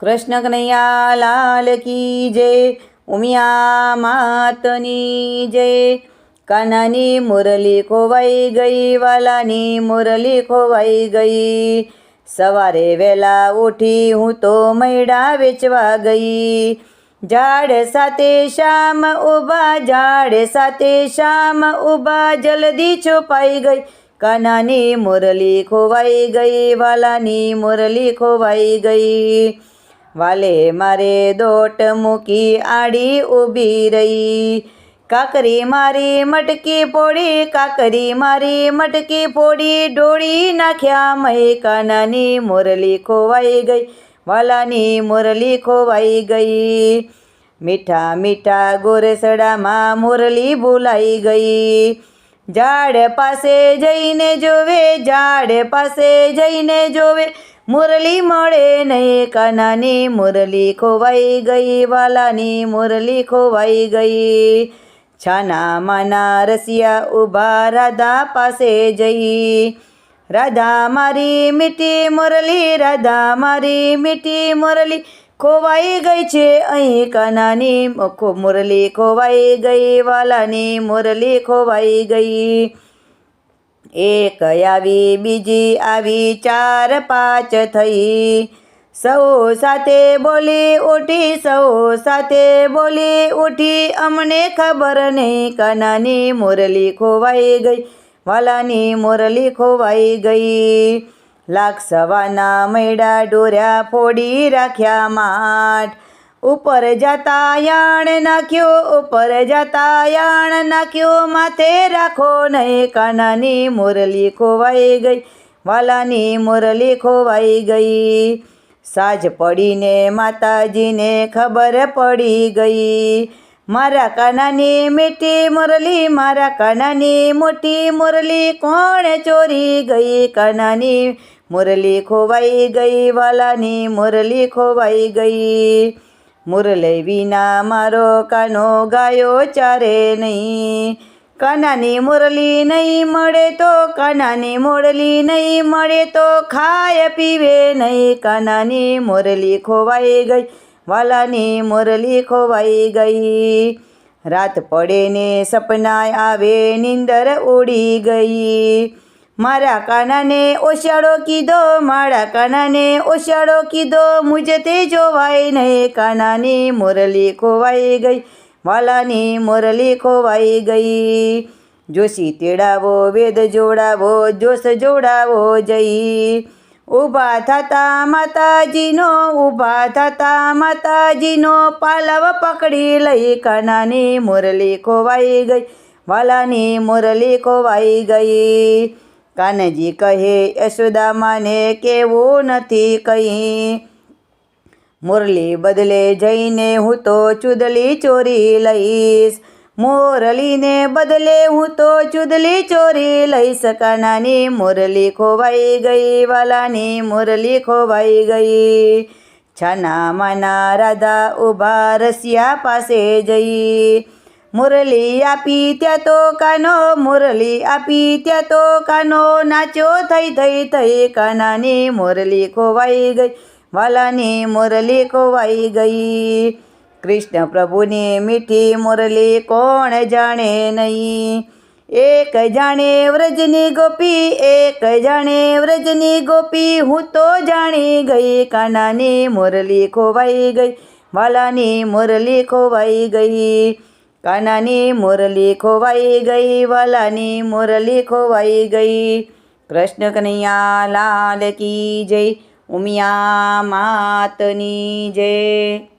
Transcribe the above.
કૃષ્ણ કનૈયા લાલ કી જય, ઉમિયા માતની જય. કાનાની મુરલી ખોવાઈ ગઈ, વાલાની મુરલી ખોવાઈ ગઈ. સવારે વહેલા ઉઠી હું તો મૈડા વેચવા ગઈ. ઝાડ સાથે શામ ઊભા, ઝાડ સાથે શામ ઊભા, જલ્દી છુપાઈ ગઈ. કાનાની મુરલી ખોવાઈ ગઈ, વાલાની મુરલી ખોવાઈ ગઈ. વાલે મારે દોટ મૂકી આડી ઊભી રહી. કાકરી મારી મટકી પોડી કાકરી મારી મટકી પોડી ડોળી નાખ્યા મહી કાનાની મુરલી ખોવાઈ ગઈ, વાલાની મુરલી ખોવાઈ ગઈ. મીઠા મીઠા ગોરેસડામાં મુરલી ભૂલાઈ ગઈ. ઝાડ પાસે જઈને જોવે, ઝાડ પાસે જઈને જોવે મુરલી મળે નહીં કાનાની, મુરલી ખોવાઈ ગઈ, વાલાની મુરલી ખોવાઈ ગઈ. છાના માના રસિયા ઊભા રાધા પાસે જઈ. રાધા મારી મીઠી મુરલી, રાધા મારી મીઠી મુરલી ખોવાઈ ગઈ છે. અહીં કાનાની મુરલી ખોવાઈ ગઈ, વાલાની મુરલી ખોવાઈ ગઈ. એક આવી, બીજી આવી, ચાર, પાંચ થઈ. સૌ સાથે બોલી ઉઠી, સૌ સાથે બોલી ઉઠી. અમને ખબર નહીં કાનાની મુરલી ખોવાઈ ગઈ, વાલાની મુરલી ખોવાઈ ગઈ. લાખ સવાના મૈડા ડોર્યા ફોડી રાખ્યા માટ ઉપર જતા યાણ નાખ્યો, ઉપર જતા યાણ નાખ્યો, માથે રાખો નહીં, કાનાની મુરલી ખોવાઈ ગઈ, વાલાની મુરલી ખોવાઈ ગઈ. સાજ પડીને માતાજીને ખબર પડી ગઈ. મારા કાનાની મીઠી મુરલી, મારા કાનાની મોટી મુરલી કોણે ચોરી ગઈ? કાનાની મુરલી ખોવાઈ ગઈ, વાલાની મુરલી ખોવાઈ ગઈ. મુરલી વિના મારો કાનો ગાયો ચારે નહીં. કાનાની મુરલી નહીં મળે તો કાનાની મુરલી નહીં મળે તો ખાય પીવે નહીં. કાનાની મુરલી ખોવાઈ ગઈ. વાલાની મુરલી ખોવાઈ ગઈ. રાત પડે ને સપના આવે, નીંદર ઉડી ગઈ. મારા કાનાને ઓશાળો કીધો, મારા કાનાને ઓશાળો કીધો મુજે તે જોવાય નહીં, કાનાની મોરલી ખોવાઈ ગઈ, વાલાની મોરલી ખોવાઈ ગઈ. જોશી તેડાવો, વેદ જોડાવો, જોશ જોડાવો જઈ. ઊભા થતા માતાજીનો, ઊભા થતા માતાજીનો પાલવ પકડી લઈ કાનાની મુરલી ખોવાઈ ગઈ, વાલાની મુરલી ખોવાઈ ગઈ. કાનજી કહે, યશોદામાને કેવું નથી કંઈ? મુરલી બદલે જઈને હું તો ચુદલી ચોરી લઈશ. મોરલીને બદલે હું તો ચુદલી ચોરી લઈશ. કાનાની મુરલી ખોવાઈ ગઈ, વાલાની મુરલી ખોવાઈ ગઈ. છાના માના રાધા ઊભા રસિયા પાસે જઈ. મુરલી આપી ત્યાં તો કાનો, મુરલી આપી ત્યાં તો કાનો, નાચો થઈ થઈ થઈ કાનાની મુરલી ખોવાઈ ગઈ, વાલાની મુરલી ખોવાઈ ગઈ. કૃષ્ણ પ્રભુની મીઠી મુરલી કોણ જાણે નહીં? એક જાણે વ્રજની ગોપી, એક જાણે વ્રજની ગોપી, હું તો જાણી ગઈ કાનાની મુરલી ખોવાઈ ગઈ, વાલાની મુરલી ખોવાઈ ગઈ. કાનાની મુરલી ખોવાઈ ગઈ, વાલાની મુરલી ખોવાઈ ગઈ. કૃષ્ણ કનૈયા લાલ કી જય, ઉમિયા માતની જય.